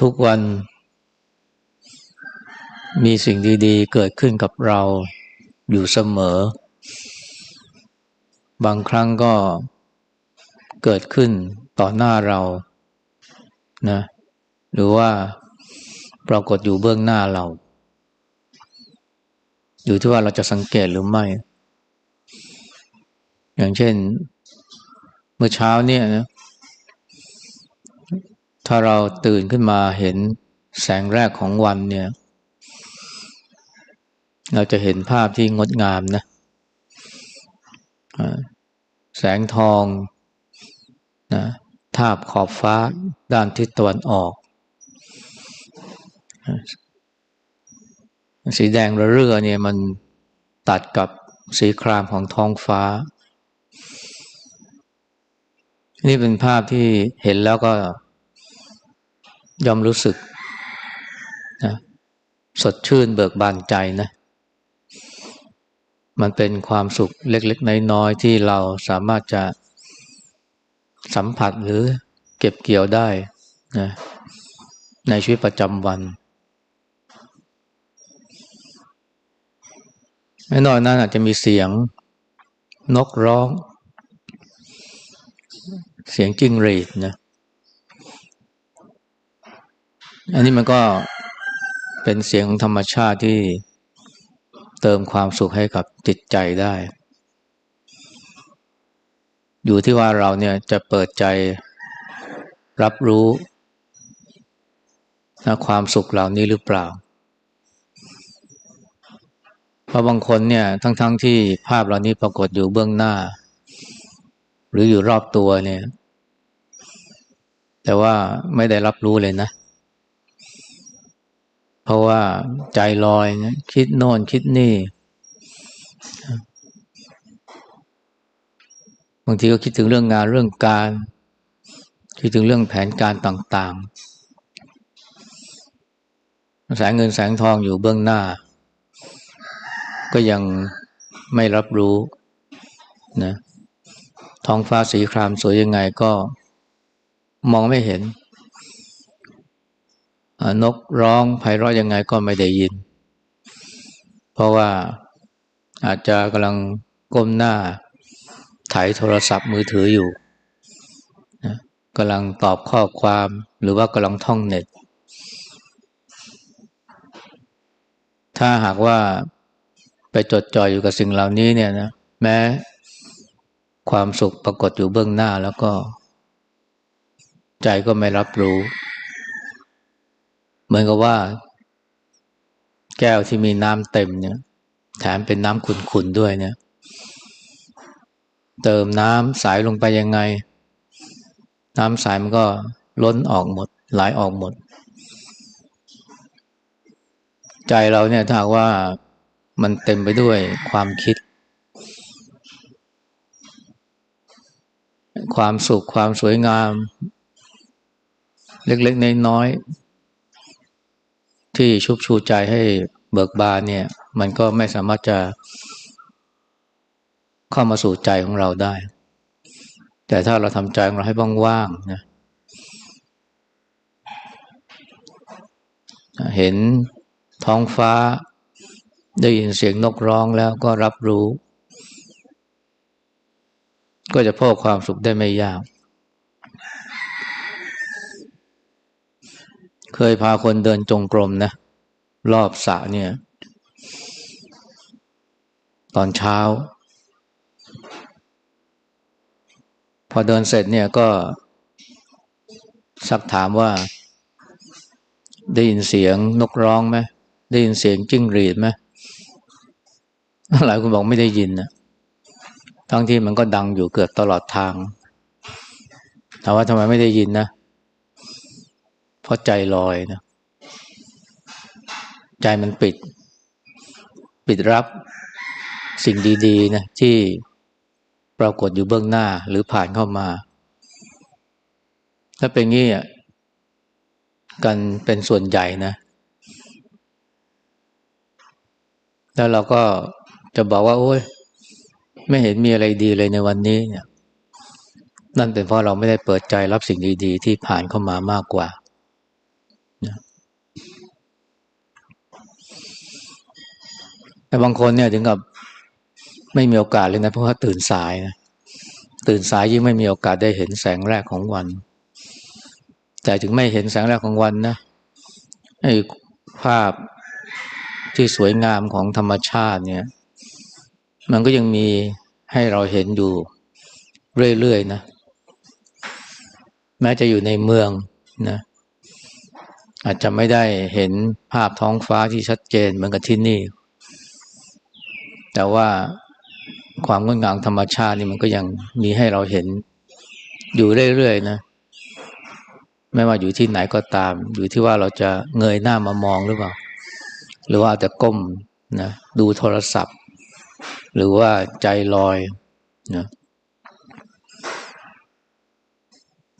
ทุกวันมีสิ่งดีๆ เกิดขึ้นกับเราอยู่เสมอ บางครั้งก็เกิดขึ้นต่อหน้าเรานะหรือว่าปรากฏอยู่เบื้องหน้าเรา อยู่ที่ว่าเราจะสังเกตหรือไม่ อย่างเช่น เมื่อเช้าเนี่ยนะ ถ้าเราตื่นขึ้นมาเห็นแสงแรกของวันเนี่ย เราจะเห็นภาพที่งดงามนะแสงทองนะทาบขอบฟ้าด้านทิศตะวันออก สีแดงระเรื่อเนี่ยมันตัดกับสีครามของท้องฟ้า นี่เป็นภาพที่เห็นแล้วก็ ย่อมรู้สึกนะสดชื่นเบิกบานใจนะ มันเป็นความสุขเล็กๆน้อยๆที่เราสามารถจะสัมผัสหรือเก็บเกี่ยวได้นะในชีวิตประจำวันแน่นอนนั้นอาจจะมีเสียงนกร้อง เสียงจิ้งหรีดนะ อันนี้มันก็เป็นเสียงของธรรมชาติที่เติมความสุขให้กับจิตใจได้ อยู่ที่ว่าเราเนี่ยจะเปิดใจรับรู้นะความสุขเหล่านี้หรือเปล่า เพราะบางคนเนี่ยทั้งๆทที่ภาพเหล่านี้ปรากฏอยู่เบื้องหน้า หรืออยู่รอบตัวเนี่ย แต่ว่าไม่ได้รับรู้เลยนะ เพราะว่าใจลอยนะคิดโน่นคิดนี่ บางทีก็คิดถึงเรื่องงานเรื่องการ คิดถึงเรื่องแผนการต่างๆ แสงเงินแสงทองอยู่เบื้องหน้า ก็ยังไม่รับรู้นะท้องฟ้าสีครามสวยยังไงก็มองไม่เห็น นกร้องไพเราะยังไงก็ไม่ได้ยิน เพราะว่าอาจจะกำลังก้มหน้าถ่ายโทรศัพท์มือถืออยู่กำลังตอบข้อความหรือว่ากำลังท่องเน็ต ถ้าหากว่าไปจดจ่อยอยู่กับสิ่งเหล่านี้เนี่ยนะแม้ความสุขปรากฏอยู่เบื้องหน้าแล้วก็ ใจก็ไม่รับรู้ เหมือนกับว่า แก้วที่มีน้ำเต็มเนี่ยแถมเป็นน้ำขุ่นๆด้วยเนี่ย เติมน้ำใสลงไปยังไง น้ำใสมันก็ล้นออกหมดไหลออกหมด ใจเราเนี่ยถ้าว่ามันเต็มไปด้วยความคิด ความสุขความสวยงาม เล็กๆน้อยๆ ที่ชุบชูใจให้เบิกบานเนี่ย มันก็ไม่สามารถจะเข้ามาสู่ใจของเราได้ แต่ถ้าเราทำใจของเราให้ว่างๆนะเห็นท้องฟ้า ได้ยินเสียงนกร้องแล้วก็รับรู้ ก็จะพบความสุขได้ไม่ยาก เคยพาคนเดินจงกรมนะ รอบสระเนี่ย ตอนเช้า พอเดินเสร็จเนี่ยก็ สักถามว่า ได้ยินเสียงนกร้องไหมได้ยินเสียงจิ้งหรีดไหมหลายคนบอกไม่ได้ยินนะทั้งที่มันก็ดังอยู่เกือบตลอดทางถามว่าทำไมไม่ได้ยินนะ เพราะใจลอยนะใจมันปิด ปิดรับสิ่งดีๆนะที่ปรากฏอยู่เบื้องหน้าหรือผ่านเข้ามา ถ้าเป็นงี้กันเป็นส่วนใหญ่นะ แล้วเราก็จะบอกว่า โอ้ย ไม่เห็นมีอะไรดีเลยในวันนี้เนี่ย นั่นเป็นเพราะเราไม่ได้เปิดใจรับสิ่งดี ๆ ที่ผ่านเข้ามามากกว่า แต่บางคนเนี่ยถึงกับไม่มีโอกาสเลยนะเพราะว่าตื่นสายนะตื่นสายยิ่งไม่มีโอกาสได้เห็นแสงแรกของวัน แต่ถึงไม่เห็นแสงแรกของวันนะไอ้ภาพที่สวยงามของธรรมชาติเนี่ย มันก็ยังมีให้เราเห็นอยู่เรื่อยๆนะ แม้จะอยู่ในเมืองนะอาจจะไม่ได้เห็นภาพท้องฟ้าที่ชัดเจนเหมือนกับที่นี่ แต่ว่าความงดงามธรรมชาตินี่มันก็ยังมีให้เราเห็นอยู่เรื่อยๆนะ ไม่ว่าอยู่ที่ไหนก็ตาม อยู่ที่ว่าเราจะเงยหน้ามามองหรือเปล่า หรือว่าจะก้มนะดูโทรศัพท์ หรือว่าใจลอยนะ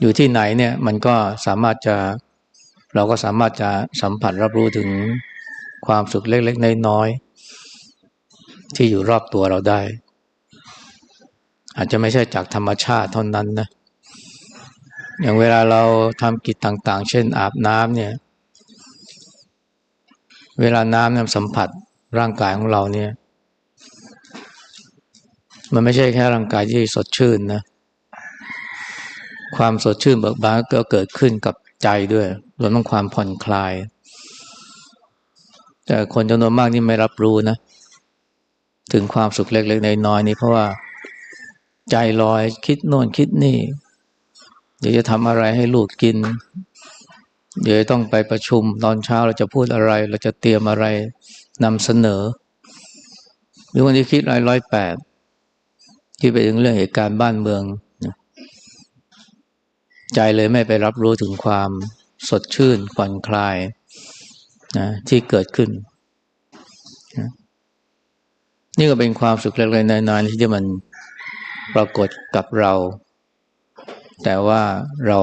อยู่ที่ไหนเนี่ยมันก็สามารถจะเราก็สามารถจะสัมผัสรับรู้ถึงความสุขเล็กๆน้อยๆ ที่อยู่รอบตัวเราได้ อาจจะไม่ใช่จากธรรมชาติเท่านั้นนะ อย่างเวลาเราทำกิจต่าง ๆ เช่นอาบน้ำเนี่ย เวลาน้ำเนี่ยสัมผัสร่างกายของเราเนี่ย มันไม่ใช่แค่ร่างกายที่สดชื่นนะ ความสดชื่นเบิกบานก็เกิดขึ้นกับใจด้วยรวมทั้งความผ่อนคลาย แต่คนจำนวนมากนี่ไม่รับรู้นะ ถึงความสุขเล็กๆน้อยๆนี้เพราะว่าใจลอยคิดโน่นคิดนี่เดี๋ยวจะทำอะไรให้ลูกกิน เดี๋ยวต้องไปประชุมตอนเช้าเราจะพูดอะไร เราจะเตรียมอะไรนำเสนอ หรือวันที่คิดร้อยร้อยแปดที่ไปถึงเรื่องเหตุการณ์บ้านเมือง ใจเลยไม่ไปรับรู้ถึงความสดชื่นผ่อนคลายนะที่เกิดขึ้น นี่ก็เป็นความสุขเล็กๆน้อยๆที่มันปรากฏกับเรา แต่ว่าเรา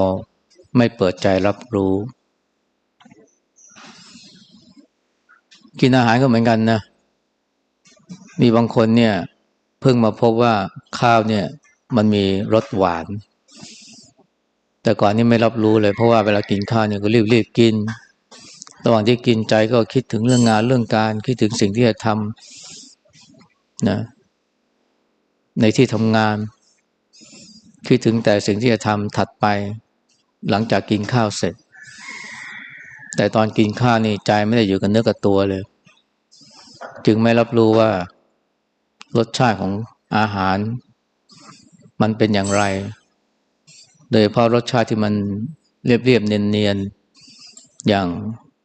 ไม่เปิดใจรับรู้ กินอาหารก็เหมือนกันนะ มีบางคนเนี่ย เพิ่งมาพบว่าข้าวเนี่ย มันมีรสหวาน แต่ก่อนนี้ไม่รับรู้เลย เพราะว่าเวลากินข้าวเนี่ยก็รีบรีบกิน ระหว่างที่กินใจก็คิดถึงเรื่องงานเรื่องการ คิดถึงสิ่งที่จะทำ นะในที่ทำงาน คิดถึงแต่สิ่งที่จะทำถัดไป หลังจากกินข้าวเสร็จ แต่ตอนกินข้าวนี่ใจไม่ได้อยู่กับเนื้อกับตัวเลย จึงไม่รับรู้ว่ารสชาติของอาหาร มันเป็นอย่างไร โดยเพราะรสชาติที่มันเรียบเรียบเนียนเนียนอย่าง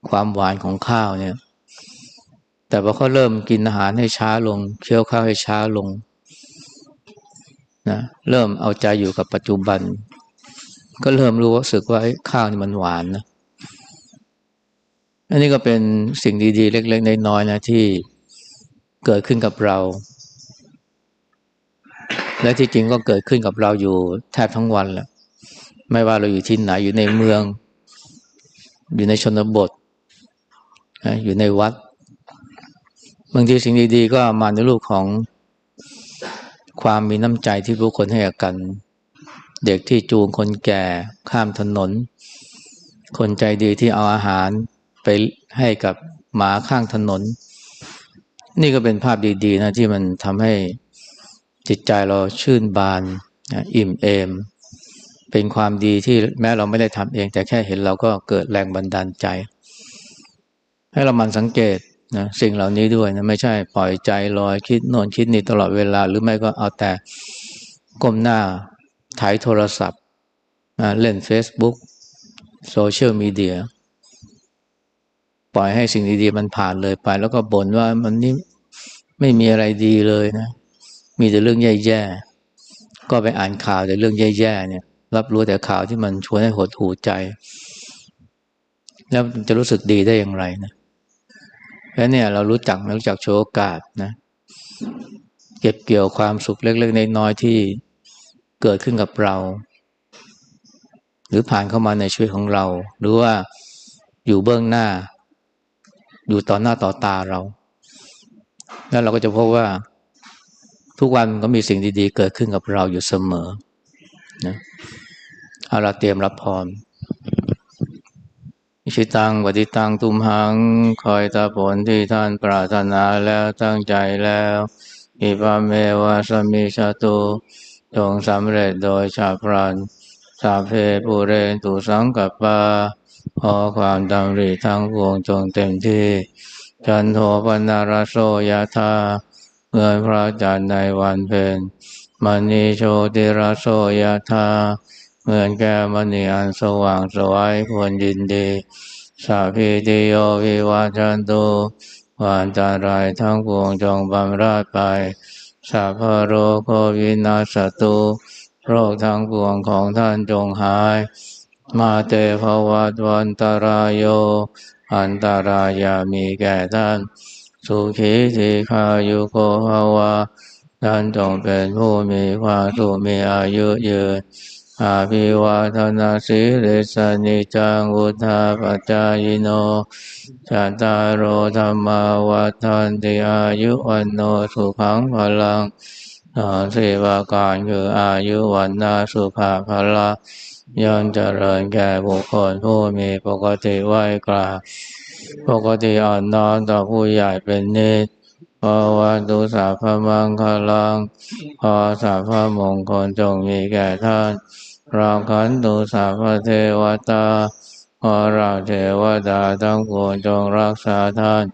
ความหวานของข้าวเนี่ย แต่พอเขาเริ่มกินอาหารให้ช้าลง เคี้ยวข้าวให้ช้าลงนะเริ่มเอาใจอยู่กับปัจจุบัน ก็เริ่มรู้สึกว่าข้าวนี่มันหวานนะอันนี้ก็เป็นสิ่งดีๆ เล็ก ๆ น้อยๆนะที่เกิดขึ้นกับเรา และที่จริงก็เกิดขึ้นกับเราอยู่แทบทั้งวันแหละไม่ว่าเราอยู่ที่ไหนอยู่ในเมือง อยู่ในชนบท อยู่ในวัด บางทีสิ่งดีๆ ก็มาในรูปของความมีน้ำใจที่ผู้คนให้กัน เด็กที่จูงคนแก่ข้ามถนน คนใจดีที่เอาอาหารไปให้กับหมาข้างถนน นี่ก็เป็นภาพดีๆนะที่มันทำให้จิตใจเราชื่นบานอิ่มเอม เป็นความดีที่แม้เราไม่ได้ทำเอง แต่แค่เห็นเราก็เกิดแรงบันดาลใจ ให้เรามันสังเกต นะสิ่งเหล่านี้ด้วยนะไม่ใช่ปล่อยใจลอยคิดโน่นคิดนี่ตลอดเวลา หรือไม่ก็เอาแต่ก้มหน้าถ่ายโทรศัพท์เล่น Facebook โซเชียลมีเดียปล่อยให้สิ่งดีๆมันผ่านเลยไป แล้วก็บ่นว่ามันนี่ไม่มีอะไรดีเลยนะ มีแต่เรื่องแย่ๆก็ไปอ่านข่าวแต่เรื่องแย่ๆเนี่ย รับรู้แต่ข่าวที่มันชวนให้หดหูใจ แล้วจะรู้สึกดีได้อย่างไรนะ แล้วเนี่ยเรารู้จักรู้จักโชว์โอกาสนะเก็บเกี่ยวความสุขเล็กๆน้อยๆที่เกิดขึ้นกับเรา หรือผ่านเข้ามาในชีวิตของเรา หรือว่าอยู่เบื้องหน้า อยู่ต่อหน้าต่อตาเรา แล้วเราก็จะพบว่าทุกวันก็มีสิ่งดีๆ เกิดขึ้นกับเราอยู่เสมอนะเอาเราเตรียมรับพร ชิตังปฏิตังตุมหัง คอยตาผลที่ท่านปรารถนาแล้วตั้งใจแล้วอิปาเมวะสมิชาตุจงสำเร็จโดยชาพรันสาเพปูเรนตุสังกัปปาขอความดำริทั้งปวงจงเต็มที่ จันโทปนารโสยธาเมื่อพระจันทร์ในวันเพ็ญมณีโชติรโสยธา เหมือนแก้มณีอันสว่างสวยควรยินดีสาพีติโยวิวาจันตุวานตารายทั้งปวงจงบำราดไปสัพโรโควินาสตุโรคทั้งปวงของท่านจงหาย มาเตภวัตวันตรายโย อันตรายามีแก่ท่าน สุขีทีคายุโกภาวะท่านจงเป็นผู้มีความสุขมีอายุยืน อาภิวาทนาสิริสนิจังุทาปจายโนจัตตารโอธรรมาวัฏันติอายุวันโนสุขังพลังสีวาการคืออายุวันนาสุภาพละย่อมเจริญแก่บุคคลผู้มีปกติไหวกราบปกติอ่อนน้อมต่อผู้ใหญ่เป็นนิสพอวัตุสาพมังคลังพอสาพมงคลจงมีแก่ท่าน ราขันตุสาพเทวตาขอเราเทวดาทั้งปวงจงรักษาท่าน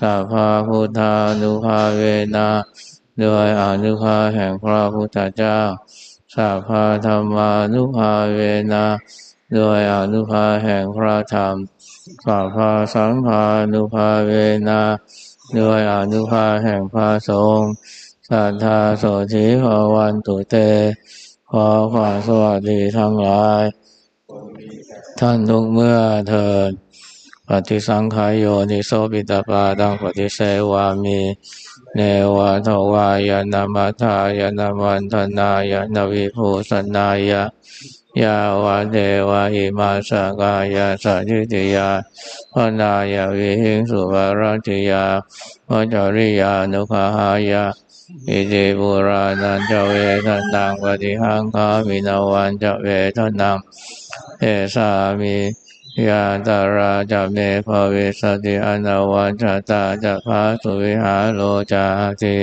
สัพพาพุทธานุภาเวนะด้วยอนุภาแห่งพระพุทธเจ้าสัพพาธรรมานุภาเวนะด้วยอนุภาแห่งพระธรรมสัพพาสังฆานุภาเวนะด้วยอนุภาแห่งพระสงฆ์สัทธาโสธิภวันตุเต ขอความสวัสดีทั้งหลาย ท่านทุกเมื่อเถิดปฏิสังขายโยนิโสปิตาปาดังปฏิเสวามีเนวะทวายานามัทายนามันธนายานวิภูสนายะยาวะเดวะอิมาสกายาสัจิติยาพนายาวิหิงสุภารติยาวจริยานุภาหายา อิติบุรานันจะเวทนังปฏิหังคามินาวันจะเวทนังเอสามิยาตาราจะเมภวิสติอนาวันจตาจะพาสุวิหาโลจาติ